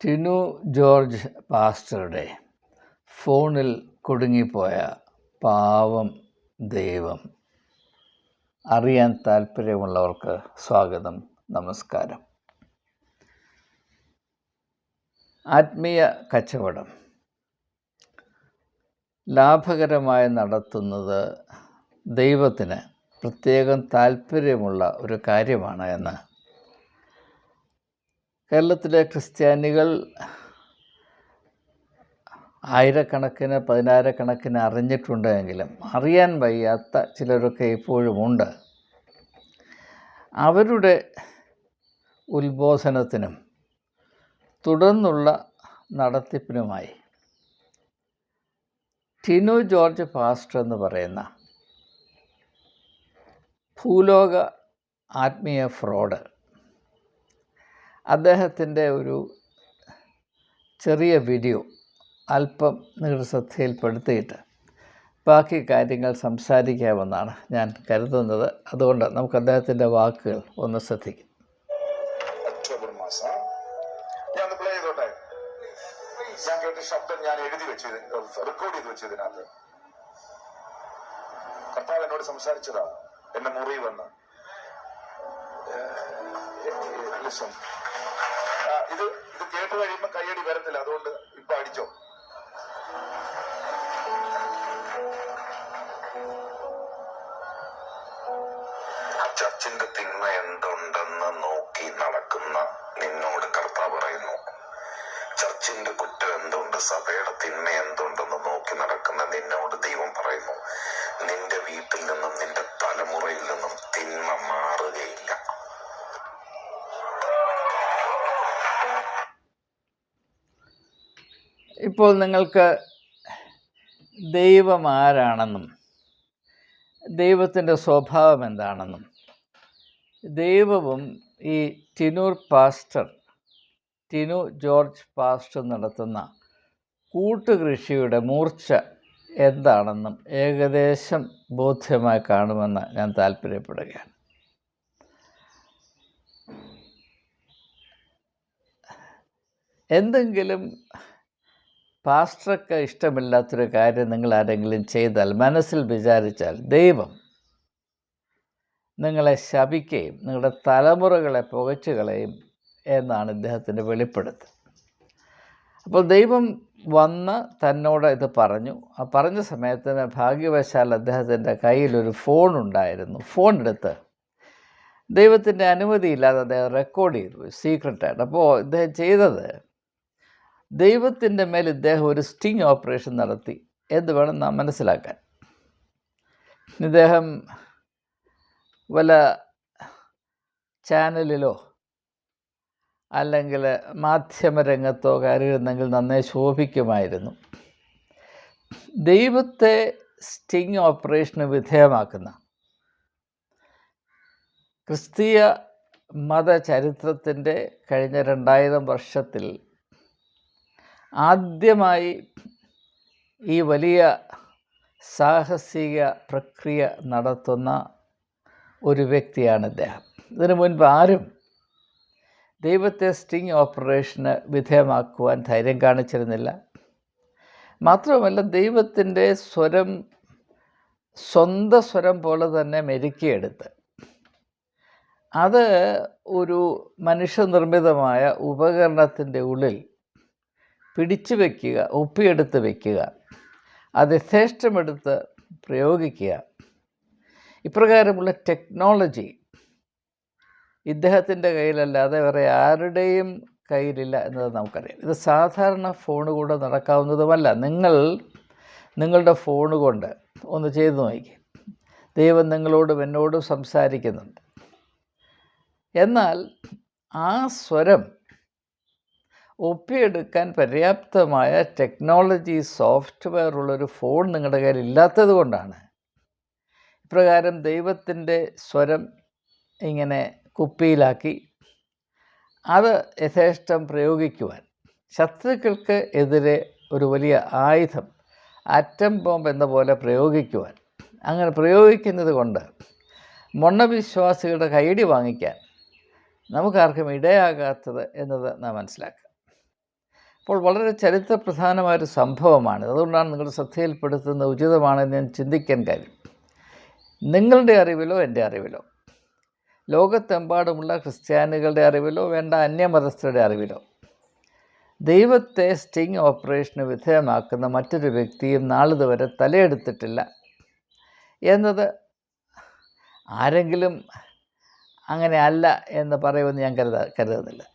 Tinu George പാസ്റ്ററുടെ ഫോണിൽ കുടുങ്ങിപ്പോയ പാവം ദൈവം. അറിയാൻ താല്പര്യമുള്ളവർക്ക് സ്വാഗതം നമസ്കാരം. ആത്മീയ കച്ചവടം. ലാഭകരമായി നടത്തുന്നത് ദൈവത്തിന് പ്രത്യേകം താല്പര്യമുള്ള ഒരു കാര്യമാണ് എന്ന് കേരളത്തിലെ ക്രിസ്ത്യാനികൾ ആയിരക്കണക്കിന് പതിനായിരക്കണക്കിന് അറിഞ്ഞിട്ടുണ്ടെങ്കിലും അറിയാൻ വയ്യാത്ത ചിലരൊക്കെ ഇപ്പോഴുമുണ്ട് അവരുടെ ഉത്ബോധനത്തിനും തുടർന്നുള്ള നടത്തിപ്പിനുമായി ടിനു ജോർജ് പാസ്റ്റർ എന്ന് പറയുന്ന ഭൂലോക ആത്മീയ ഫ്രോഡ് അദ്ദേഹത്തിന്റെ ഒരു ചെറിയ വീഡിയോ അല്പം നിങ്ങളുടെ ശ്രദ്ധയിൽപ്പെടുത്തിയിട്ട് ബാക്കി കാര്യങ്ങൾ സംസാരിക്കാമെന്നാണ് ഞാൻ കരുതുന്നത്. അതുകൊണ്ട് നമുക്ക് അദ്ദേഹത്തിന്റെ വാക്കുകൾ ഒന്ന് ശ്രദ്ധിക്കും. ഞാൻ കേട്ട ശബ്ദം ഞാൻ എഴുതി വെച്ചത് റെക്കോർഡ് ചെയ്ത് വെച്ചതിനകത്ത്. കർത്താവ് എന്നോട് സംസാരിച്ചതാ. എന്നെ മുറി വന്ന്. ഇത് ഇത് കേട്ട് കഴിയുമ്പോ കയ്യടി വരത്തില്ല. അതുകൊണ്ട് ഇപ്പൊ അടിച്ചോ. ചർച്ചിന്റെ തിന്മ എന്തുണ്ടെന്ന് നോക്കി നടക്കുന്ന നിന്നോട് കർത്താവ് പറയുന്നു. ചർച്ചിന്റെ കുറ്റം എന്തുണ്ട്? സഭയുടെ തിന്മ എന്തുണ്ടെന്ന് നോക്കി നടക്കുന്ന നിന്നോട് ദൈവം പറയുന്നു. നിന്റെ വീട്ടിൽ നിന്നും നിന്റെ തലമുറയിൽ നിന്നും തിന്മ മാറുകയില്ല. ഇപ്പോൾ നിങ്ങൾക്ക് ദൈവം ആരാണെന്നും ദൈവത്തിന്റെ സ്വഭാവം എന്താണെന്നും ദൈവവും ഈ ടിനൂർ പാസ്റ്റർ ടിനു ജോർജ് പാസ്റ്റർ നടത്തുന്ന കൂട്ടുകൃഷിയുടെ മൂർച്ച എന്താണെന്നും ഏകദേശം ബോധ്യമായി കാണുമെന്ന് ഞാൻ താല്പര്യപ്പെടുകയാണ്. എന്തെങ്കിലും പാസ്റ്റർക്ക് ഇഷ്ടമില്ലാത്തൊരു കാര്യം നിങ്ങൾ ആരെങ്കിലും ചെയ്താൽ മനസ്സിൽ വിചാരിച്ചാൽ ദൈവം നിങ്ങളെ ശപിക്കുകയും നിങ്ങളുടെ തലമുറകളെ പുകച്ചു കളയും എന്നാണ് ഇദ്ദേഹത്തിന്റെ വെളിപ്പെടുത്തൽ. അപ്പോൾ ദൈവം വന്ന് തന്നോട് ഇത് പറഞ്ഞു. ആ പറഞ്ഞ സമയത്തിന് ഭാഗ്യവശാൽ അദ്ദേഹത്തിന്റെ കയ്യിലൊരു ഫോൺ എടുത്ത് ദൈവത്തിന്റെ അനുമതിയില്ലാതെ അദ്ദേഹം റെക്കോർഡ് ചെയ്തു. സീക്രട്ടായിട്ട് അപ്പോൾ ഇദ്ദേഹം ചെയ്തത് ദൈവത്തിന്റെ മേൽ ഇദ്ദേഹം ഒരു സ്റ്റിങ് ഓപ്പറേഷൻ നടത്തി എന്ന് വേണം നാം മനസ്സിലാക്കാൻ. ഇദ്ദേഹം വല്ല ചാനലിലോ അല്ലെങ്കിൽ മാധ്യമരംഗത്തോ കയറിയിരുന്നെങ്കിൽ നന്നേ ശോഭിക്കുമായിരുന്നു. ദൈവത്തെ സ്റ്റിങ് ഓപ്പറേഷന് വിധേയമാക്കുന്ന ക്രിസ്തീയ മതചരിത്രത്തിന്റെ കഴിഞ്ഞ രണ്ടായിരം വർഷത്തിൽ ആദ്യമായി ഈ വലിയ സാഹസിക പ്രക്രിയ നടത്തുന്ന ഒരു വ്യക്തിയാണ് ഇദ്ദേഹം. ഇതിനു മുൻപ് ആരും ദൈവത്തെ സ്റ്റിങ് ഓപ്പറേഷന് വിധേയമാക്കുവാൻ ധൈര്യം കാണിച്ചിരുന്നില്ല. മാത്രമല്ല ദൈവത്തിന്റെ സ്വരം സ്വന്തം സ്വരം പോലെ തന്നെ മെരുക്കിയെടുത്ത്. അത് ഒരു മനുഷ്യനിർമ്മിതമായ ഉപകരണത്തിന്റെ ഉള്ളിൽ പിടിച്ചു വയ്ക്കുക ഒപ്പിയെടുത്ത് വയ്ക്കുക അത് യഥേഷ്ടമെടുത്ത് പ്രയോഗിക്കുക. ഇപ്രകാരമുള്ള ടെക്നോളജി ഇദ്ദേഹത്തിന്റെ കയ്യിലല്ലാതെ വേറെ ആരുടെയും കയ്യിലില്ല എന്നത് നമുക്കറിയാം. ഇത് സാധാരണ ഫോൺ കൂടെ നടക്കാവുന്നതുമല്ല. നിങ്ങൾ നിങ്ങളുടെ ഫോൺ കൊണ്ട് ഒന്ന് ചെയ്തു നോക്കി. ദൈവം നിങ്ങളോടും എന്നോടും സംസാരിക്കുന്നുണ്ട്. എന്നാൽ ആ സ്വരം ഒപ്പിയെടുക്കാൻ പര്യാപ്തമായ ടെക്നോളജി സോഫ്റ്റ്വെയർ ഉള്ളൊരു ഫോൺ നിങ്ങളുടെ കയ്യിൽ ഇല്ലാത്തത് കൊണ്ടാണ്. ഇപ്രകാരം ദൈവത്തിന്റെ സ്വരം ഇങ്ങനെ കുപ്പിയിലാക്കി അത് യഥേഷ്ടം പ്രയോഗിക്കുവാൻ. ശത്രുക്കൾക്ക് എതിരെ ഒരു വലിയ ആയുധം ആറ്റം ബോംബ് എന്ന പോലെ പ്രയോഗിക്കുവാൻ. അങ്ങനെ പ്രയോഗിക്കുന്നത് കൊണ്ട് മൊണ്ണവിശ്വാസികളുടെ കൈയടി വാങ്ങിക്കാൻ നമുക്കാർക്കും ഇടയാകാത്തത് എന്നത് നാം മനസ്സിലാക്കുക. അപ്പോൾ വളരെ ചരിത്രപ്രധാനമായൊരു സംഭവമാണ് അതുകൊണ്ടാണ് നിങ്ങളുടെ ശ്രദ്ധയിൽപ്പെടുത്തുന്നത് ഉചിതമാണെന്ന് ഞാൻ ചിന്തിക്കാൻ കാര്യം. നിങ്ങളുടെ അറിവിലോ എന്റെ അറിവിലോ? ലോകത്തെമ്പാടുമുള്ള ക്രിസ്ത്യാനികളുടെ അറിവിലോ വേണ്ട അന്യമതസ്ഥരുടെ അറിവിലോ? ദൈവത്തെ സ്റ്റിങ് ഓപ്പറേഷന് വിധേയമാക്കുന്ന മറ്റൊരു വ്യക്തിയും നാളിതുവരെ തലയെടുത്തിട്ടില്ല. എന്നത് ആരെങ്കിലും അങ്ങനെ അല്ല എന്ന് പറയുമെന്ന് ഞാൻ കരുതാ കരുതുന്നില്ല.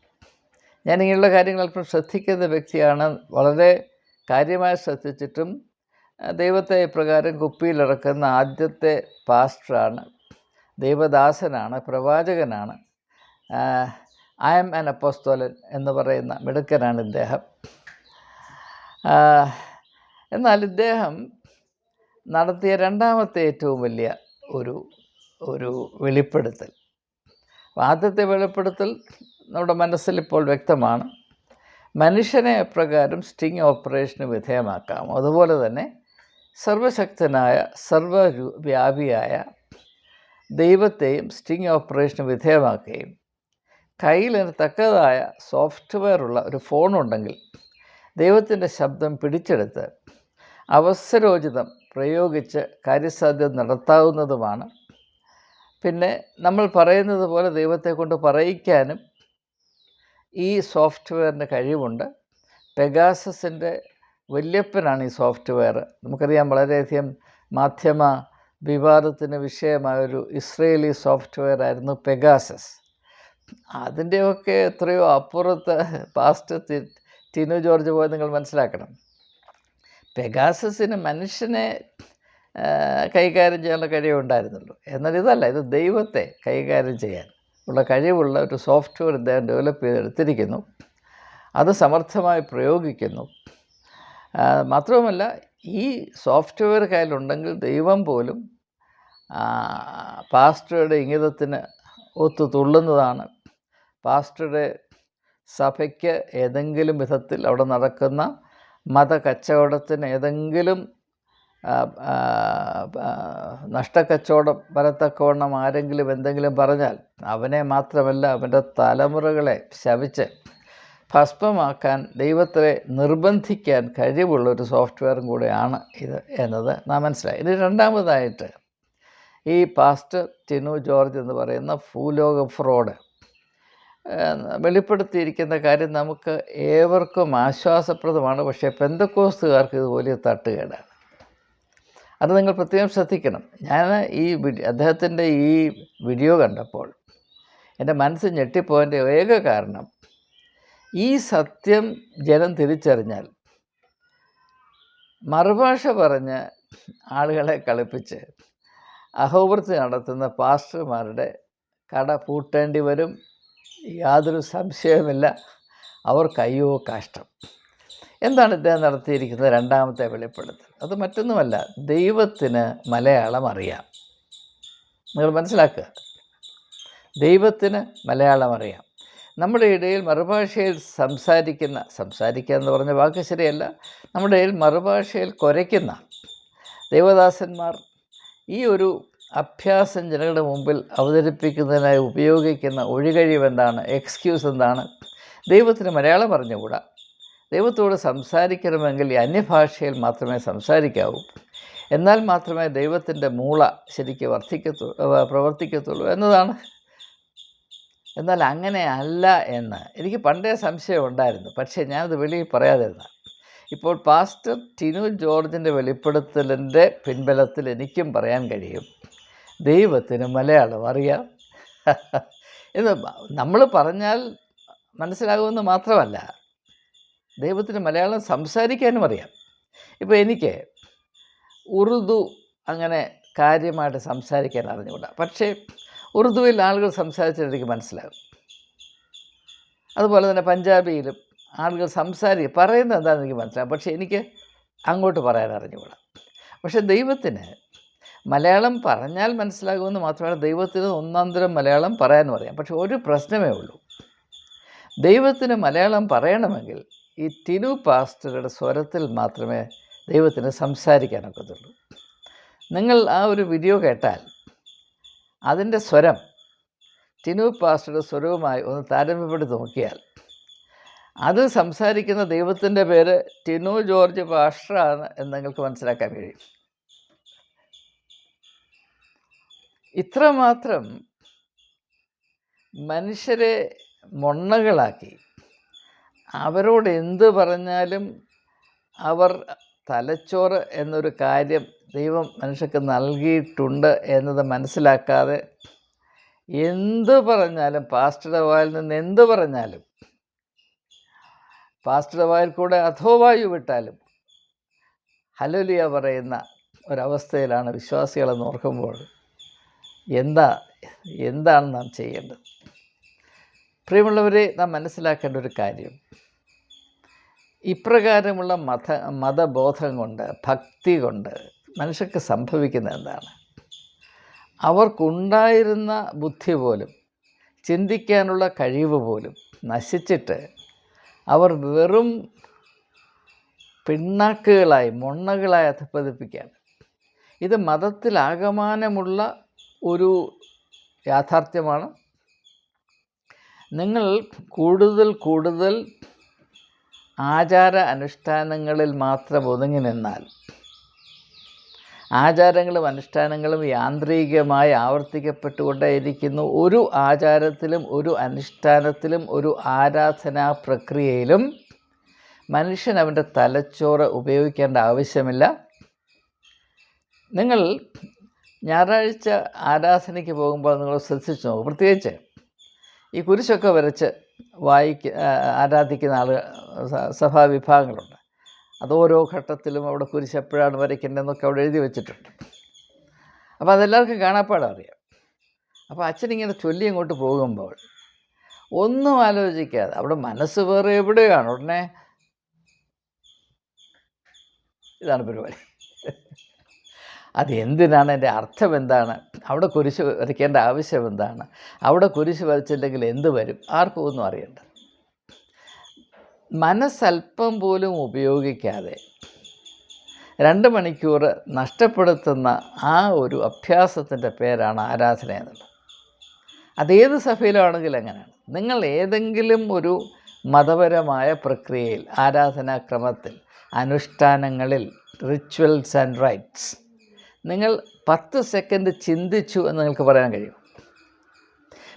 ഞാൻ ഇങ്ങനെയുള്ള കാര്യങ്ങൾ അല്പം ശ്രദ്ധിക്കുന്ന വ്യക്തിയാണ്. വളരെ കാര്യമായി ശ്രദ്ധിച്ചിട്ടും ദൈവത്തെ ഇപ്രകാരം കുപ്പിയിലിറക്കുന്ന ആദ്യത്തെ പാസ്റ്ററാണ്. ദൈവദാസനാണ് പ്രവാചകനാണ്. ഐ എം ആൻ അപ്പോസ്തോലൻ എന്ന് പറയുന്ന മിടുക്കനാണ് ഇദ്ദേഹം. എന്നാൽ ഇദ്ദേഹം നടത്തിയ രണ്ടാമത്തെ ഏറ്റവും വലിയ ഒരു ഒരു വെളിപ്പെടുത്തൽ. ആദ്യത്തെ വെളിപ്പെടുത്തൽ നമ്മുടെ മനസ്സിൽ ഇപ്പോൾ വ്യക്തമാണ്. മനുഷ്യനെ എപ്രകാരം സ്റ്റിങ് ഓപ്പറേഷന് വിധേയമാക്കാം. അതുപോലെ തന്നെ സർവശക്തനായ സർവവ്യാപിയായ ദൈവത്തെയും സ്റ്റിങ് ഓപ്പറേഷന് വിധേയമാക്കുകയും കയ്യിലിന് തക്കതായ സോഫ്റ്റ്വെയർ ഉള്ള ഒരു ഫോണുണ്ടെങ്കിൽ ദൈവത്തിന്റെ ശബ്ദം പിടിച്ചെടുത്ത് അവസരോചിതം പ്രയോഗിച്ച് കാര്യസാധ്യത നടത്താവുന്നതുമാണ്. പിന്നെ നമ്മൾ പറയുന്നത് പോലെ ദൈവത്തെ കൊണ്ട് പറയിക്കാനും ഈ സോഫ്റ്റ്വെയറിന് കഴിവുണ്ട്. പെഗാസസിന്റെ വല്യപ്പനാണ് ഈ സോഫ്റ്റ്വെയർ. നമുക്കറിയാം വളരെയധികം മാധ്യമ വിവാദത്തിന് വിഷയമായൊരു ഇസ്രയേലി സോഫ്റ്റ്വെയർ ആയിരുന്നു പെഗാസസ്. അതിന്റെയൊക്കെ എത്രയോ അപ്പുറത്ത് പാസ്റ്റ് ടിനു ജോർജ് പോയത് നിങ്ങൾ മനസ്സിലാക്കണം. പെഗാസസിന് മനുഷ്യനെ കൈകാര്യം ചെയ്യാനുള്ള കഴിവുണ്ടായിരുന്നുള്ളൂ. എന്നാൽ ഇതല്ല ഇത് ദൈവത്തെ കൈകാര്യം ചെയ്യാൻ. ഉള്ള കഴിവുള്ള ഒരു സോഫ്റ്റ്വെയർ ഇദ്ദേഹം ഡെവലപ്പ് ചെയ്തെടുത്തിരിക്കുന്നു. അത് സമർത്ഥമായി പ്രയോഗിക്കുന്നു. മാത്രവുമല്ല ഈ സോഫ്റ്റ്വെയർ കയ്യിലുണ്ടെങ്കിൽ ദൈവം പോലും പാസ്റ്ററുടെ ഇംഗിതത്തിന് ഒത്തു തുള്ളുന്നതാണ്. പാസ്റ്ററുടെ സഭയ്ക്ക് ഏതെങ്കിലും വിധത്തിൽ അവിടെ നടക്കുന്ന മത കച്ചവടത്തിന് ഏതെങ്കിലും നഷ്ടക്കച്ചവടം വരത്തക്കവണ്ണം ആരെങ്കിലും എന്തെങ്കിലും പറഞ്ഞാൽ അവനെ മാത്രമല്ല അവന്റെ തലമുറകളെ ശവിച്ച് ഭസ്മമാക്കാൻ ദൈവത്തെ നിർബന്ധിക്കാൻ കഴിവുള്ള ഒരു സോഫ്റ്റ്വെയറും കൂടെയാണ് ഇത് എന്നത് നാം മനസ്സിലായി. ഇനി രണ്ടാമതായിട്ട് ഈ പാസ്റ്റർ ടിനു ജോർജ് എന്ന് പറയുന്ന ഭൂലോക ഫ്രോഡ് വെളിപ്പെടുത്തിയിരിക്കുന്ന കാര്യം നമുക്ക് ഏവർക്കും ആശ്വാസപ്രദമാണ്. പക്ഷേ പെന്തക്കോസ്തുകാർക്ക് ഇത് വലിയ തട്ടുകേടാണ് അത് നിങ്ങൾ പ്രത്യേകം ശ്രദ്ധിക്കണം. ഞാൻ ഈ അദ്ദേഹത്തിന്റെ ഈ വീഡിയോ കണ്ടപ്പോൾ എന്റെ മനസ്സ് ഞെട്ടിപ്പോയതിന്റെ ഏക കാരണം ഈ സത്യം ജനം തിരിച്ചറിഞ്ഞാൽ മറുഭാഷ പറഞ്ഞ് ആളുകളെ കളിപ്പിച്ച് അഹോവൃത്തി നടത്തുന്ന പാസ്റ്റർമാരുടെ കട പൂട്ടേണ്ടി വരും. യാതൊരു സംശയവുമില്ല. അവർക്കയ്യോ കഷ്ടം. എന്താണ് ഇദ്ദേഹം നടത്തിയിരിക്കുന്നത് രണ്ടാമത്തെ വെളിപ്പെടുത്തൽ? അത് മറ്റൊന്നുമല്ല ദൈവത്തിന് മലയാളം അറിയാം. നിങ്ങൾ മനസ്സിലാക്കുക. ദൈവത്തിന് മലയാളം അറിയാം. നമ്മുടെ ഇടയിൽ മറുഭാഷയിൽ സംസാരിക്കുന്ന സംസാരിക്കുക എന്ന് പറഞ്ഞ വാക്ക് ശരിയല്ല നമ്മുടെ ഇടയിൽ മറുഭാഷയിൽ കുരയ്ക്കുന്ന ദേവദാസന്മാർ ഈ ഒരു അഭ്യാസം ജനങ്ങളുടെ മുമ്പിൽ അവതരിപ്പിക്കുന്നതിനായി ഉപയോഗിക്കുന്ന ഒഴികഴിവ് എന്താണ് എക്സ്ക്യൂസ് എന്താണ് ദൈവത്തിന് മലയാളം അറിഞ്ഞുകൂടാ. ദൈവത്തോട് സംസാരിക്കണമെങ്കിൽ ഈ അന്യഭാഷയിൽ മാത്രമേ സംസാരിക്കാവൂ. എന്നാൽ മാത്രമേ ദൈവത്തിന്റെ മൂള ശരിക്ക് വർദ്ധിക്കത്തുള്ളൂ പ്രവർത്തിക്കത്തുള്ളൂ എന്നതാണ്. എന്നാൽ അങ്ങനെ അല്ല എന്ന് എനിക്ക് പണ്ടേ സംശയം ഉണ്ടായിരുന്നു. പക്ഷേ ഞാനത് വെളിയിൽ പറയാതിരുന്ന. ഇപ്പോൾ പാസ്റ്റർ ടിനു ജോർജിന്റെ വെളിപ്പെടുത്തലിന്റെ പിൻബലത്തിൽ എനിക്കും പറയാൻ കഴിയും. ദൈവത്തിന് മലയാളം അറിയാം. എന്ന് നമ്മൾ പറഞ്ഞാൽ മനസ്സിലാകുമെന്ന് മാത്രമല്ല. ദൈവത്തിന് മലയാളം സംസാരിക്കാനും അറിയാം. ഇപ്പോൾ എനിക്ക് ഉറുദു അങ്ങനെ കാര്യമായിട്ട് സംസാരിക്കാൻ അറിഞ്ഞുകൂടാ. പക്ഷേ ഉറുദുവിൽ ആളുകൾ സംസാരിച്ചിട്ട് എനിക്ക് മനസ്സിലാകും. അതുപോലെ തന്നെ പഞ്ചാബിയിലും ആളുകൾ സംസാരിക്കുക പറയുന്നത് എന്താണെന്ന് എനിക്ക് മനസ്സിലാകും. പക്ഷേ എനിക്ക് അങ്ങോട്ട് പറയാൻ അറിഞ്ഞുകൂടാ. പക്ഷേ ദൈവത്തിന് മലയാളം പറഞ്ഞാൽ മനസ്സിലാകുമെന്ന് മാത്രമല്ല ദൈവത്തിന് ഒന്നാന്തരം മലയാളം പറയാനും അറിയാം. പക്ഷെ ഒരു പ്രശ്നമേ ഉള്ളൂ. ദൈവത്തിന് മലയാളം പറയണമെങ്കിൽ ഈ ടിനു പാസ്റ്ററുടെ സ്വരത്തിൽ മാത്രമേ ദൈവത്തിന് സംസാരിക്കാനൊക്കത്തുള്ളൂ. നിങ്ങൾ ആ ഒരു വീഡിയോ കേട്ടാൽ അതിന്റെ സ്വരം ടിനു പാസ്റ്ററുടെ സ്വരവുമായി ഒന്ന് താരതമ്യപ്പെടുത്തി നോക്കിയാൽ അത് സംസാരിക്കുന്ന ദൈവത്തിന്റെ പേര് ടിനു ജോർജ് പാസ്റ്ററാണ് എന്ന് നിങ്ങൾക്ക് മനസ്സിലാക്കാൻ കഴിയും. ഇത്രമാത്രം മനുഷ്യരെ മൊണ്ണകളാക്കി അവരോട് എന്ത് പറഞ്ഞാലും അവർ തലച്ചോറ് എന്നൊരു കാര്യം ദൈവം മനുഷ്യർക്ക് നൽകിയിട്ടുണ്ട് എന്നത് മനസ്സിലാക്കാതെ എന്ത് പറഞ്ഞാലും പാസ്റ്ററുടെ വായിൽ നിന്ന് എന്ത് പറഞ്ഞാലും പാസ്റ്ററുടെ വായിൽ കൂടെ അധോവായു വിട്ടാലും ഹലോലിയ പറയുന്ന ഒരവസ്ഥയിലാണ് വിശ്വാസികളെന്ന് ഓർക്കുമ്പോൾ എന്താ എന്താണ് നാം ചെയ്യേണ്ടത്? പ്രിയമുള്ളവരെ നാം മനസ്സിലാക്കേണ്ട ഒരു കാര്യം ഇപ്രകാരമുള്ള മത മതബോധം കൊണ്ട് ഭക്തി കൊണ്ട് മനുഷ്യർക്ക് സംഭവിക്കുന്ന എന്താണ്? അവർക്കുണ്ടായിരുന്ന ബുദ്ധി പോലും ചിന്തിക്കാനുള്ള കഴിവ് പോലും നശിച്ചിട്ട് അവർ വെറും പിണ്ണാക്കുകളായി മൊണ്ണകളായി അധപ്പതിപ്പിക്കുകയാണ് ഇത് മതത്തിലാകമാനമുള്ള ഒരു യാഥാർത്ഥ്യമാണ്. നിങ്ങൾ കൂടുതൽ കൂടുതൽ ആചാര അനുഷ്ഠാനങ്ങളിൽ മാത്രം ഒതുങ്ങി നിന്നാൽ ആചാരങ്ങളും അനുഷ്ഠാനങ്ങളും യാന്ത്രികമായി ആവർത്തിക്കപ്പെട്ടുകൊണ്ടേയിരിക്കുന്നു. ഒരു ആചാരത്തിലും ഒരു അനുഷ്ഠാനത്തിലും ഒരു ആരാധനാ പ്രക്രിയയിലും മനുഷ്യൻ അവന്റെ തലച്ചോറ് ഉപയോഗിക്കേണ്ട ആവശ്യമില്ല. നിങ്ങൾ ഞായറാഴ്ച ആരാധനയ്ക്ക് പോകുമ്പോൾ നിങ്ങൾ ശ്രദ്ധിച്ചു നോക്കും. പ്രത്യേകിച്ച് ഈ കുരിശൊക്കെ വരച്ച് വായിക്ക ആരാധിക്കുന്ന ആൾ സഭാ വിഭാഗങ്ങളുണ്ട്. അത് ഓരോ ഘട്ടത്തിലും അവിടെ കുരിശ് എപ്പോഴാണ് വരയ്ക്കേണ്ടതെന്നൊക്കെ അവിടെ എഴുതി വെച്ചിട്ടുണ്ട്. അപ്പോൾ അതെല്ലാവർക്കും കാണാപ്പാടം അറിയാം അപ്പോൾ അച്ഛനിങ്ങനെ ചൊല്ലി അങ്ങോട്ട് പോകുമ്പോൾ ഒന്നും ആലോചിക്കാതെ അവിടെ മനസ്സ് വേറെ എവിടെയാണ് ഉടനെ? ഇതാണ് പരിപാടി. അത് എന്തിനാണ് എന്റെ അർത്ഥം എന്താണ്? അവിടെ കുരിശ് വരയ്ക്കേണ്ട ആവശ്യം എന്താണ്? അവിടെ കുരിശ് വരച്ചില്ലെങ്കിൽ എന്ത് വരും? ആർക്കും ഒന്നും അറിയണ്ട. മനസ്സൽപ്പം പോലും ഉപയോഗിക്കാതെ രണ്ട് മണിക്കൂർ നഷ്ടപ്പെടുത്തുന്ന ആ ഒരു അഭ്യാസത്തിന്റെ പേരാണ് ആരാധന എന്നുള്ളത് അതേത് സഭയിലാണെങ്കിലും അങ്ങനെയാണ്. നിങ്ങൾ ഏതെങ്കിലും ഒരു മതപരമായ പ്രക്രിയയിൽ ആരാധനാക്രമത്തിൽ അനുഷ്ഠാനങ്ങളിൽ റിച്വൽസ് ആൻഡ് റൈറ്റ്സ് നിങ്ങൾ പത്ത് സെക്കൻഡ് ചിന്തിച്ചു എന്ന് നിങ്ങൾക്ക് പറയാൻ കഴിയും.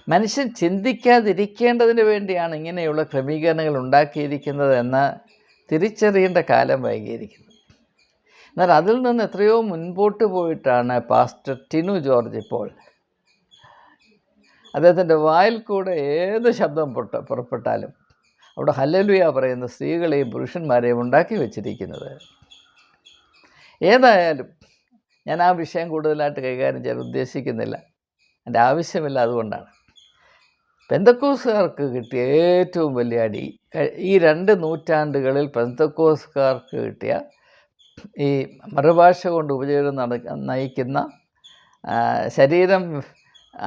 മനുഷ്യൻ ചിന്തിക്കാതിരിക്കേണ്ടതിന് വേണ്ടിയാണ് ഇങ്ങനെയുള്ള ക്രമീകരണങ്ങൾ ഉണ്ടാക്കിയിരിക്കുന്നത് എന്ന് തിരിച്ചറിയേണ്ട കാലം വൈകിയിരിക്കുന്നു. എന്നാൽ അതിൽ നിന്ന് എത്രയോ മുൻപോട്ട് പോയിട്ടാണ് പാസ്റ്റർ ടിനു ജോർജ് ഇപ്പോൾ അദ്ദേഹത്തിന്റെ വായിൽ കൂടെ ഏത് ശബ്ദം പൊട്ട പുറപ്പെട്ടാലും അവിടെ ഹല്ലലുയ പറയുന്ന സ്ത്രീകളെയും പുരുഷന്മാരെയും ഉണ്ടാക്കി വച്ചിരിക്കുന്നത്. ഏതായാലും ഞാൻ ആ വിഷയം കൂടുതലായിട്ട് കൈകാര്യം ചെയ്യാൻ ഉദ്ദേശിക്കുന്നില്ല. എന്റെ ആവശ്യമില്ല അതുകൊണ്ടാണ്. പെന്തക്കോസുകാർക്ക് കിട്ടിയ ഏറ്റവും വലിയ അടി ഈ രണ്ട് നൂറ്റാണ്ടുകളിൽ പെന്തക്കോസുകാർക്ക് കിട്ടിയ ഈ മറുഭാഷ കൊണ്ട് ഉപജീവനം നട നയിക്കുന്ന ശരീരം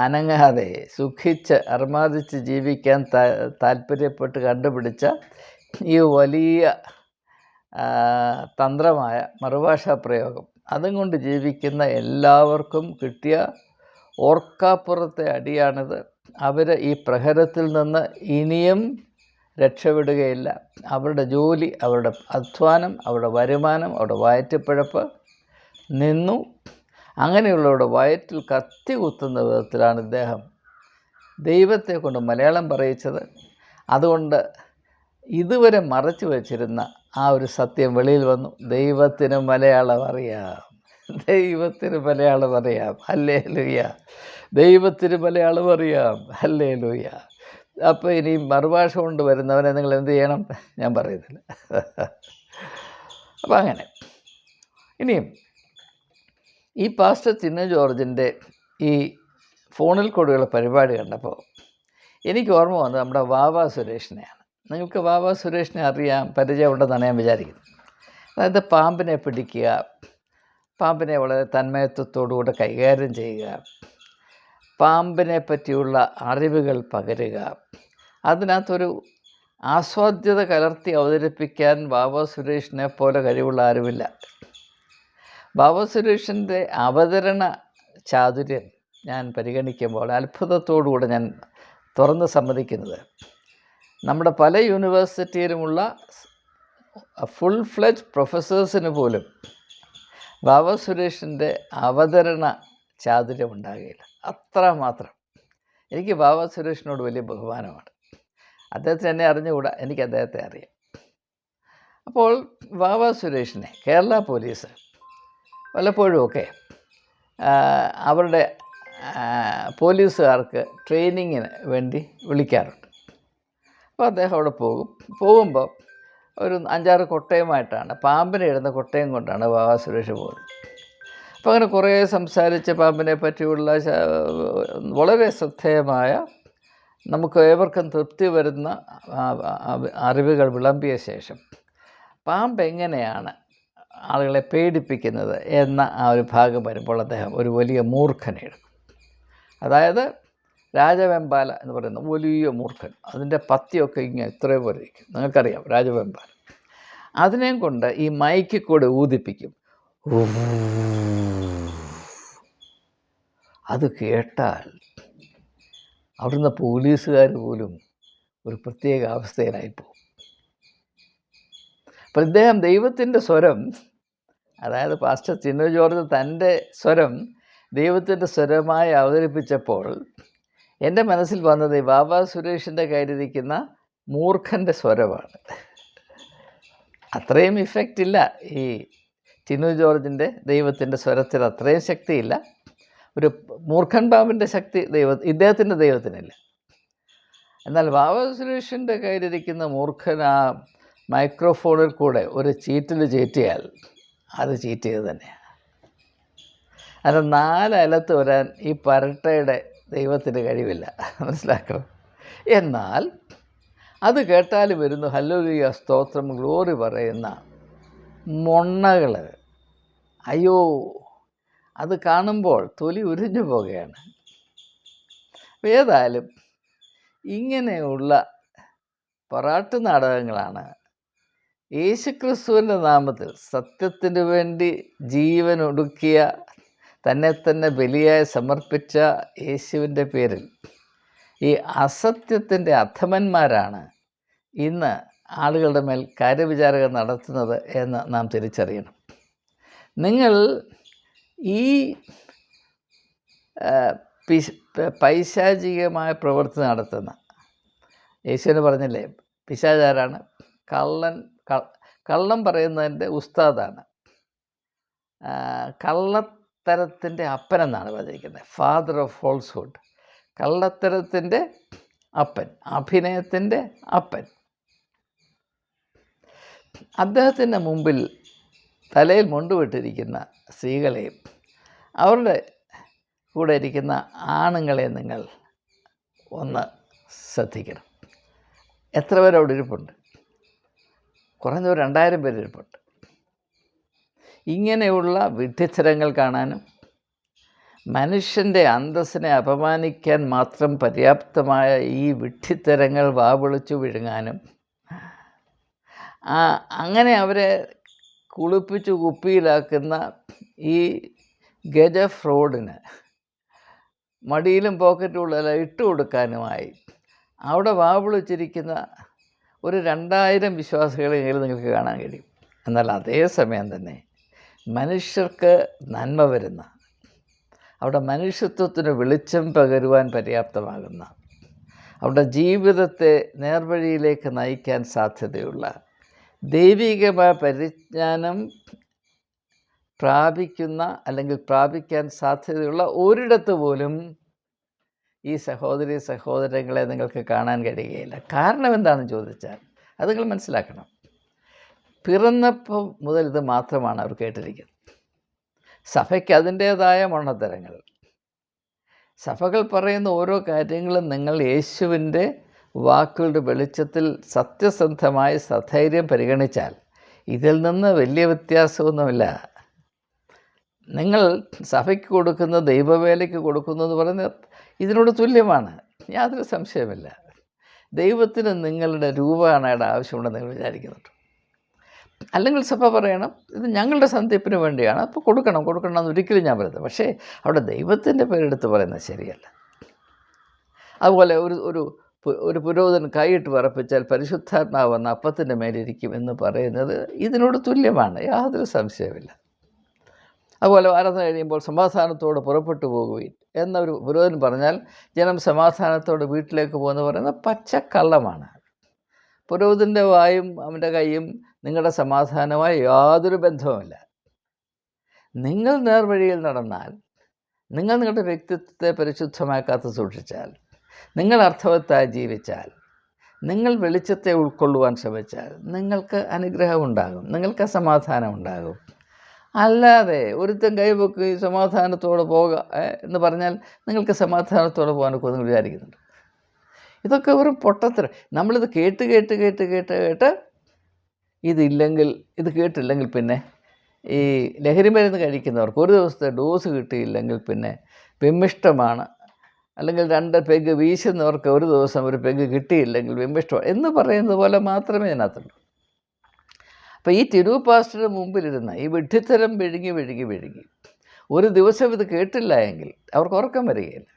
അനങ്ങാതെ സുഖിച്ച് അർമാദിച്ച് ജീവിക്കാൻ താ താല്പര്യപ്പെട്ട് കണ്ടുപിടിച്ച ഈ വലിയ തന്ത്രമായ മറുഭാഷാ പ്രയോഗം. അതും കൊണ്ട് ജീവിക്കുന്ന എല്ലാവർക്കും കിട്ടിയ ഓർക്കാപ്പുറത്തെ അടിയാണിത്. അവർ ഈ പ്രഹരത്തിൽ നിന്ന് ഇനിയും രക്ഷപ്പെടുകയില്ല. അവരുടെ ജോലി അവരുടെ അധ്വാനം അവരുടെ വരുമാനം അവരുടെ വയറ്റിപ്പിഴപ്പ് നിന്നു. അങ്ങനെയുള്ളവരുടെ വയറ്റിൽ കത്തി കുത്തുന്ന വിധത്തിലാണ് ഇദ്ദേഹം ദൈവത്തെ കൊണ്ട് മലയാളം പറയിച്ചത്. അതുകൊണ്ട് ഇതുവരെ മറച്ചു വച്ചിരുന്ന ആ ഒരു സത്യം വെളിയിൽ വന്നു. ദൈവത്തിന് മലയാളം അറിയാം. ദൈവത്തിന് മലയാളം അറിയാം. അല്ലേ ലൂയ ദൈവത്തിന് മലയാളം അറിയാം. അല്ലേ ലൂയ അപ്പോൾ ഇനി മറുഭാഷ കൊണ്ട് വരുന്നവനെ നിങ്ങൾ എന്ത് ചെയ്യണം? ഞാൻ പറയുന്നില്ല. അപ്പം അങ്ങനെ. ഇനിയും ഈ പാസ്റ്റർ ചിന്ന ജോർജിന്റെ ഈ ഫോണിൽ കൂടെയുള്ള പരിപാടി കണ്ടപ്പോൾ എനിക്ക് ഓർമ്മ വന്നത് നമ്മുടെ വാവ സുരേഷിനെയാണ്. നിങ്ങൾക്ക് വാവ സുരേഷിനെ അറിയാം പരിചയമുണ്ടെന്നാണ് ഞാൻ വിചാരിക്കുന്നത്. അതായത് പാമ്പിനെ പിടിക്കുക പാമ്പിനെ വളരെ തന്മയത്വത്തോടുകൂടെ കൈകാര്യം ചെയ്യുക പാമ്പിനെ പറ്റിയുള്ള അറിവുകൾ പകരുക അതിനകത്തൊരു ആസ്വാദ്യത കലർത്തി അവതരിപ്പിക്കാൻ ബാബ സുരേഷിനെ പോലെ കഴിവുള്ള ആരുമില്ല. ബാബ സുരേഷിന്റെ അവതരണ ചാതുര്യം ഞാൻ പരിഗണിക്കുമ്പോൾ അത്ഭുതത്തോടുകൂടെ ഞാൻ തുറന്ന് സമ്മതിക്കുന്നത്. നമ്മുടെ പല യൂണിവേഴ്സിറ്റിയിലുമുള്ള ഫുൾ ഫ്ലെജ് പ്രൊഫസേഴ്സിന് പോലും ബാബ സുരേഷിന്റെ അവതരണ ചാതുര്യം ഉണ്ടാകുകയില്ല അത്രമാത്രം എനിക്ക് ബാബ സുരേഷിനോട് വലിയ ബഹുമാനമാണ്. അദ്ദേഹത്തിന് എന്നെ അറിഞ്ഞുകൂടാ? എനിക്ക് അദ്ദേഹത്തെ അറിയാം. അപ്പോൾ ബാബ സുരേഷിനെ കേരള പോലീസ് പലപ്പോഴുമൊക്കെ അവരുടെ പോലീസുകാർക്ക് ട്രെയിനിങ്ങിന് വേണ്ടി വിളിക്കാറുണ്ട്. അപ്പോൾ അദ്ദേഹം അവിടെ പോകും. പോകുമ്പോൾ ഒരു അഞ്ചാറ് കൊട്ടയുമായിട്ടാണ് പാമ്പിനെ ഇടുന്ന കൊട്ടയും കൊണ്ടാണ് ബാബ സുരേഷ് പോകുന്നത്. അപ്പോൾ അങ്ങനെ കുറേ സംസാരിച്ച് പാമ്പിനെ പറ്റിയുള്ള വളരെ ശ്രദ്ധേയമായ നമുക്ക് ഏവർക്കും തൃപ്തി വരുന്ന അറിവുകൾ വിളമ്പിയ ശേഷം പാമ്പ് എങ്ങനെയാണ് ആളുകളെ പേടിപ്പിക്കുന്നത് എന്ന ആ ഒരു ഭാഗം വരുമ്പോൾ അദ്ദേഹം ഒരു വലിയ മൂർഖനെ എടുക്കും. അതായത് രാജവെമ്പാല എന്ന് പറയുന്ന വലിയ മൂർഖൻ. അതിന്റെ പത്തിയൊക്കെ ഇങ്ങനെ ഇത്രയും പോലെ ഇരിക്കും. നിങ്ങൾക്കറിയാം രാജവെമ്പാല. അതിനെയും കൊണ്ട് ഈ മൈക്കിൽ കൂടെ ഊതിപ്പിക്കും. അത് കേട്ടാൽ അവിടുന്ന് പോലീസുകാർ പോലും ഒരു പ്രത്യേക അവസ്ഥയിലായി അപ്പം ഇദ്ദേഹം ദൈവത്തിന്റെ സ്വരം അതായത് പാസ്റ്റർ ചിന്നു ജോർജ് തന്റെ സ്വരം ദൈവത്തിന്റെ സ്വരമായി അവതരിപ്പിച്ചപ്പോൾ എന്റെ മനസ്സിൽ വന്നത് ബാബ സുരേഷിന്റെ കയ്യിലിരിക്കുന്ന മൂർഖന്റെ സ്വരമാണ്. അത്രയും ഇഫക്റ്റ് ഇല്ല. ഈ ചിന്നു ജോർജിന്റെ ദൈവത്തിന്റെ സ്വരത്തിൽ അത്രയും ശക്തിയില്ല. ഒരു മൂർഖൻ ബാബിന്റെ ശക്തി ദൈവ ഇദ്ദേഹത്തിന്റെ ദൈവത്തിനില്ല. എന്നാൽ ബാബ സുരേഷിന്റെ കയ്യിലിരിക്കുന്ന മൂർഖൻ ആ മൈക്രോഫോണിൽ കൂടെ ഒരു ചീറ്റിൽ ചീറ്റിയാൽ അത് ചീറ്റ് ചെയ്ത് തന്നെയാണ് അത് നാലലത്ത് വരാൻ ഈ പരട്ടയുടെ ദൈവത്തിന് കഴിവില്ല. മനസ്സിലാക്കണം എന്നാൽ അത് കേട്ടാൽ വരുന്നു ഹല്ലുലിയ സ്തോത്രം ഗ്ലോറി പറയുന്ന മൊണ്ണകൾ. അയ്യോ അത് കാണുമ്പോൾ തൊലി ഉരിഞ്ഞു പോകുകയാണ് ഏതായാലും ഇങ്ങനെയുള്ള പൊറാട്ട് നാടകങ്ങളാണ് യേശുക്രിസ്തുവിന്റെ നാമത്തിൽ സത്യത്തിന് വേണ്ടി ജീവൻ ഒടുക്കിയ തന്നെ തന്നെ ബലിയായി സമർപ്പിച്ച യേശുവിന്റെ പേരിൽ ഈ അസത്യത്തിന്റെ അധമന്മാരാണ് ഇന്ന് ആളുകളുടെ മേൽ കാര്യവിചാരകൾ നടത്തുന്നത് എന്ന് നാം തിരിച്ചറിയണം. നിങ്ങൾ ഈ പൈശാചികമായ പ്രവൃത്തി നടത്തുന്ന യേശുവിന് പറഞ്ഞില്ലേ പിശാചാരാണ് കള്ളൻ കള്ളം പറയുന്നതിന്റെ ഉസ്താദാണ് ആ, കള്ളത്തരത്തിന്റെ അപ്പനെന്നാണ് പറഞ്ഞിരിക്കുന്നത്. ഫാദർ ഓഫ് ഫോൾസ്ഹുഡ് കള്ളത്തരത്തിന്റെ അപ്പൻ അഭിനയത്തിന്റെ അപ്പൻ. അദ്ദേഹത്തിന്റെ മുമ്പിൽ തലയിൽ മുണ്ടുവിട്ടിരിക്കുന്ന സ്ത്രീകളെയും അവരുടെ കൂടെ ഇരിക്കുന്ന ആണുങ്ങളെ നിങ്ങൾ ഒന്ന് ശ്രദ്ധിക്കണം. എത്ര പേരവിടെ ഇരിപ്പുണ്ട്? കുറഞ്ഞ ഒരു രണ്ടായിരം പേര് ഇരിപ്പുണ്ട്. ഇങ്ങനെയുള്ള വിഡ്ഢിത്തരങ്ങൾ കാണാനും മനുഷ്യന്റെ അന്തസ്സിനെ അപമാനിക്കാൻ മാത്രം പര്യാപ്തമായ ഈ വിഡ്ഢിത്തരങ്ങൾ വാവിളിച്ചു വിഴുങ്ങാനും അങ്ങനെ അവരെ കുളിപ്പിച്ചു കുപ്പിയിലാക്കുന്ന ഈ ഗജ ഫ്രോഡിന് മടിയിലും പോക്കറ്റുള്ള ഇട്ട് കൊടുക്കാനുമായി. അവിടെ വാവിളിച്ചിരിക്കുന്ന ഒരു രണ്ടായിരം വിശ്വാസികളെങ്കിലും നിങ്ങൾക്ക് കാണാൻ കഴിയും. എന്നാൽ അതേസമയം തന്നെ മനുഷ്യർക്ക് നന്മ വരുന്ന അവിടെ മനുഷ്യത്വത്തിന് വെളിച്ചം പകരുവാൻ പര്യാപ്തമാകുന്ന അവിടെ ജീവിതത്തെ നേർവഴിയിലേക്ക് നയിക്കാൻ സാധ്യതയുള്ള ദൈവികമായ പരിജ്ഞാനം പ്രാപിക്കുന്ന അല്ലെങ്കിൽ പ്രാപിക്കാൻ സാധ്യതയുള്ള ഒരിടത്ത് പോലും ഈ സഹോദരി സഹോദരങ്ങളെ നിങ്ങൾക്ക് കാണാൻ കഴിയുകയില്ല. കാരണം എന്താണെന്ന് ചോദിച്ചാൽ അത് നിങ്ങൾ മനസ്സിലാക്കണം. പിറന്നപ്പോൾ മുതൽ ഇത് മാത്രമാണ് അവർ കേട്ടിരിക്കുന്നത്. സഭയ്ക്ക് അതിന്റേതായ മണ്ണത്തരങ്ങൾ സഭകൾ പറയുന്ന ഓരോ കാര്യങ്ങളും നിങ്ങൾ യേശുവിന്റെ വാക്കുകളുടെ വെളിച്ചത്തിൽ സത്യസന്ധമായി സധൈര്യം പരിഗണിച്ചാൽ ഇതിൽ നിന്ന് വലിയ വ്യത്യാസമൊന്നുമില്ല. നിങ്ങൾ സഭയ്ക്ക് കൊടുക്കുന്ന ദൈവവേലയ്ക്ക് കൊടുക്കുന്നു എന്ന് പറയുന്നത് ഇതിനോട് തുല്യമാണ്. യാതൊരു സംശയമില്ല ദൈവത്തിന് നിങ്ങളുടെ രൂപകാണയുടെ ആവശ്യമുണ്ടെന്ന് നിങ്ങൾ വിചാരിക്കുന്നുണ്ട്. അല്ലെങ്കിൽ സഭ പറയണം. ഇത് ഞങ്ങളുടെ സന്ധിപ്പിന് വേണ്ടിയാണ്. അപ്പോൾ കൊടുക്കണം കൊടുക്കണം എന്ന് ഒരിക്കലും ഞാൻ പറയുന്നത് പക്ഷേ അവിടെ ദൈവത്തിന്റെ പേരെടുത്ത് പറയുന്നത് ശരിയല്ല. അതുപോലെ ഒരു ഒരു ഒരു പുരോഹിതൻ കൈയിട്ട് പറപ്പിച്ചാൽ പരിശുദ്ധാത്മാവ് വന്ന അപ്പത്തിന്റെ മേലിരിക്കും എന്ന് പറയുന്നത് ഇതിനോട് തുല്യമാണ്. യാതൊരു സംശയമില്ല അതുപോലെ ആരാധന കഴിയുമ്പോൾ സമാധാനത്തോട് പുറപ്പെട്ടു പോകുകയും എന്നൊരു പുരോഹിതൻ പറഞ്ഞാൽ ജനം സമാധാനത്തോട് വീട്ടിലേക്ക് പോകുന്ന പറയുന്നത് പച്ചക്കള്ളമാണ്. പുരോഹിതന്റെ വായും അവന്റെ കൈയും നിങ്ങളുടെ സമാധാനമായി യാതൊരു ബന്ധവുമില്ല. നിങ്ങൾ നേർവഴിയിൽ നടന്നാൽ നിങ്ങൾ നിങ്ങളുടെ വ്യക്തിത്വത്തെ പരിശുദ്ധമാക്കാത്ത സൂക്ഷിച്ചാൽ നിങ്ങൾ അർത്ഥവത്തായി ജീവിച്ചാൽ നിങ്ങൾ വെളിച്ചത്തെ ഉൾക്കൊള്ളുവാൻ ശ്രമിച്ചാൽ നിങ്ങൾക്ക് അനുഗ്രഹം ഉണ്ടാകും നിങ്ങൾക്ക് സമാധാനം ഉണ്ടാകും. അല്ലാതെ ഒരുത്തൻ കൈവെക്ക് സമാധാനത്തോടെ പോകുക എന്ന് പറഞ്ഞാൽ നിങ്ങൾക്ക് സമാധാനത്തോടെ പോകാനൊക്കെ നിങ്ങൾ വിചാരിക്കുന്നുണ്ട്. ഇതൊക്കെ വെറും പൊട്ടത്തരം. നമ്മളിത് കേട്ട് കേട്ട് കേട്ട് കേട്ട് കേട്ട് ഇതില്ലെങ്കിൽ ഇത് കേട്ടില്ലെങ്കിൽ പിന്നെ ഈ ലഹരി മരുന്ന് കഴിക്കുന്നവർക്ക് ഒരു ദിവസത്തെ ഡോസ് കിട്ടിയില്ലെങ്കിൽ പിന്നെ വിമ്മിഷ്ടമാണ്. അല്ലെങ്കിൽ രണ്ട് പെഗ് വീശുന്നവർക്ക് ഒരു ദിവസം ഒരു പെഗ് കിട്ടിയില്ലെങ്കിൽ വിമ്മിഷ്ടമാണ് എന്ന് പറയുന്നത് പോലെ മാത്രമേ ഇതിനകത്തുള്ളൂ. അപ്പോൾ ഈ തിരുവ് പാസ്റ്ററുടെ മുമ്പിലിരുന്ന ഈ വിഡ്ഢിത്തരം വിഴുങ്ങി വിഴുങ്ങി വിഴുങ്ങി ഒരു ദിവസം ഇത് കേട്ടില്ല എങ്കിൽ അവർക്ക് ഉറക്കം വരികയില്ല.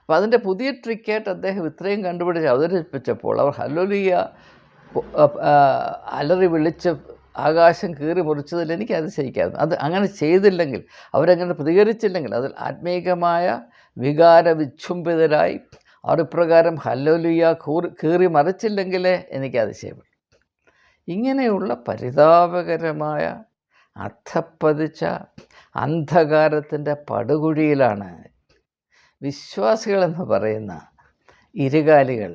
അപ്പോൾ അതിന്റെ പുതിയ ട്രിക്കായിട്ട് അദ്ദേഹം ഇത്രയും കണ്ടുപിടിച്ച് അവതരിപ്പിച്ചപ്പോൾ അവർ ഹല്ലോലിയ അലറി വിളിച്ച് ആകാശം കീറി മുറിച്ചതിൽ എനിക്ക് അതിശയിക്കായിരുന്നു അത് അങ്ങനെ ചെയ്തില്ലെങ്കിൽ അവരങ്ങനെ പ്രതികരിച്ചില്ലെങ്കിൽ അതിൽ ആത്മീകമായ വികാര വിച്ഛുംബിതരായി അവർ ഇപ്രകാരം ഹല്ലോലിയ കൂറി കീറി മറിച്ചില്ലെങ്കിലേ എനിക്ക് അതിശയപ്പെട്ടു ഇങ്ങനെയുള്ള പരിതാപകരമായ അർത്ഥപ്പതിച്ച അന്ധകാരത്തിന്റെ പടുകുഴിയിലാണ് വിശ്വാസികളെന്ന് പറയുന്ന ഇരുകാലികൾ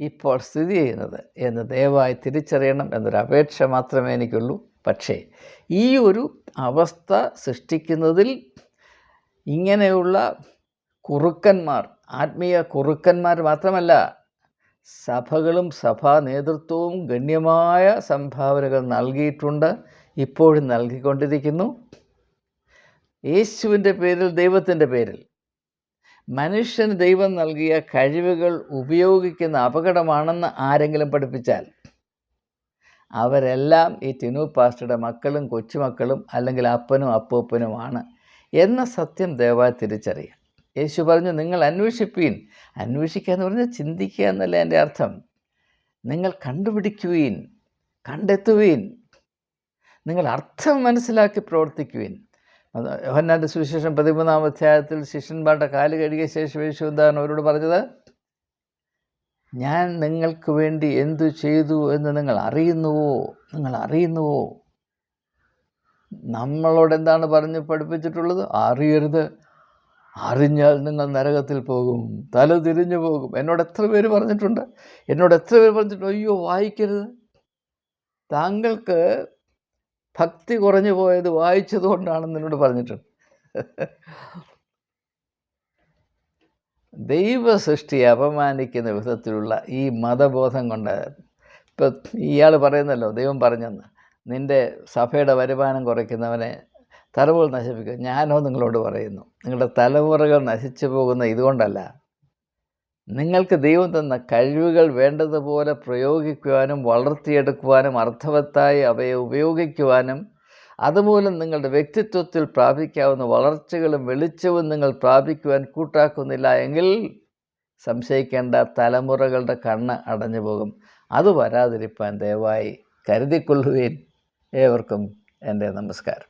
ഇപ്പോൾ സ്ഥിതി ചെയ്യുന്നത് എന്ന് ദയവായി തിരിച്ചറിയണം എന്നൊരു അപേക്ഷ മാത്രമേ എനിക്കുള്ളൂ. പക്ഷേ ഈ ഒരു അവസ്ഥ സൃഷ്ടിക്കുന്നതിൽ ഇങ്ങനെയുള്ള കുറുക്കന്മാർ ആത്മീയ കുറുക്കന്മാർ മാത്രമല്ല സഭകളും സഭാ നേതൃത്വവും ഗണ്യമായ സംഭാവനകൾ നൽകിയിട്ടുണ്ട് ഇപ്പോഴും നൽകിക്കൊണ്ടിരിക്കുന്നു. യേശുവിന്റെ പേരിൽ ദൈവത്തിന്റെ പേരിൽ മനുഷ്യന് ദൈവം നൽകിയ കഴിവുകൾ ഉപയോഗിക്കുന്ന അപകടമാണെന്ന് ആരെങ്കിലും പഠിപ്പിച്ചാൽ? അവരെല്ലാം ഈ ടിനു പാസ്റ്ററുടെ മക്കളും കൊച്ചുമക്കളും അല്ലെങ്കിൽ അപ്പനും അപ്പൂപ്പനുമാണ് എന്ന സത്യം ദയവായി തിരിച്ചറിയുക യേശു പറഞ്ഞു നിങ്ങൾ അന്വേഷിപ്പീൻ. അന്വേഷിക്കുക എന്ന് പറഞ്ഞാൽ ചിന്തിക്കുക എന്നല്ല എന്റെ അർത്ഥം. നിങ്ങൾ കണ്ടുപിടിക്കുവീൻ കണ്ടെത്തുവീൻ. നിങ്ങൾ അർത്ഥം മനസ്സിലാക്കി പ്രവർത്തിക്കുവീൻ. യോഹന്നാന്റെ സുവിശേഷം പതിമൂന്നാം അധ്യായത്തിൽ ശിഷ്യന്മാരുടെ കാൽ കഴുകിയ ശേഷം യേശു എന്താണ് അവരോട് പറഞ്ഞത്? ഞാൻ നിങ്ങൾക്ക് വേണ്ടി എന്തു ചെയ്തു എന്ന് നിങ്ങൾ അറിയുന്നുവോ? നിങ്ങൾ അറിയുന്നുവോ? നമ്മളോട് എന്താണ് പറഞ്ഞ് പഠിപ്പിച്ചിട്ടുള്ളത്? അറിയരുത്. അറിഞ്ഞാൽ നിങ്ങൾ നരകത്തിൽ പോകും തല തിരിഞ്ഞു പോകും. എന്നോട് എത്ര പേര് പറഞ്ഞിട്ടുണ്ട്? എന്നോട് എത്ര പേര് പറഞ്ഞിട്ടുണ്ട്? അയ്യോ വായിക്കരുത്. താങ്കൾക്ക് ഭക്തി കുറഞ്ഞു പോയത് വായിച്ചത് കൊണ്ടാണെന്ന് എന്നോട് പറഞ്ഞിട്ടുണ്ട്. ദൈവ സൃഷ്ടിയെ അപമാനിക്കുന്ന വിധത്തിലുള്ള ഈ മതബോധം കൊണ്ട് ഇപ്പം ഇയാൾ പറയുന്നല്ലോ ദൈവം പറഞ്ഞെന്ന് നിന്റെ സഭയുടെ വരുമാനം കുറയ്ക്കുന്നവനെ തലമുറ നശിപ്പിക്കുക ഞാനോ നിങ്ങളോട് പറയുന്നു നിങ്ങളുടെ തലമുറകൾ നശിച്ചു പോകുന്ന ഇതുകൊണ്ടല്ല. നിങ്ങൾക്ക് ദൈവം തന്ന കഴിവുകൾ വേണ്ടതുപോലെ പ്രയോഗിക്കുവാനും വളർത്തിയെടുക്കുവാനും അർത്ഥവത്തായി അവയെ ഉപയോഗിക്കുവാനും അതുമൂലം നിങ്ങളുടെ വ്യക്തിത്വത്തിൽ പ്രാപിക്കാവുന്ന വളർച്ചകളും വെളിച്ചവും നിങ്ങൾ പ്രാപിക്കുവാൻ കൂട്ടാക്കുന്നില്ല എങ്കിൽ സംശയിക്കേണ്ട തലമുറകളുടെ കണ്ണ് അടഞ്ഞു പോകും. അത് വരാതിരിപ്പാൻ ദയവായി കരുതിക്കൊള്ളുകയും ഏവർക്കും എന്റെ നമസ്കാരം.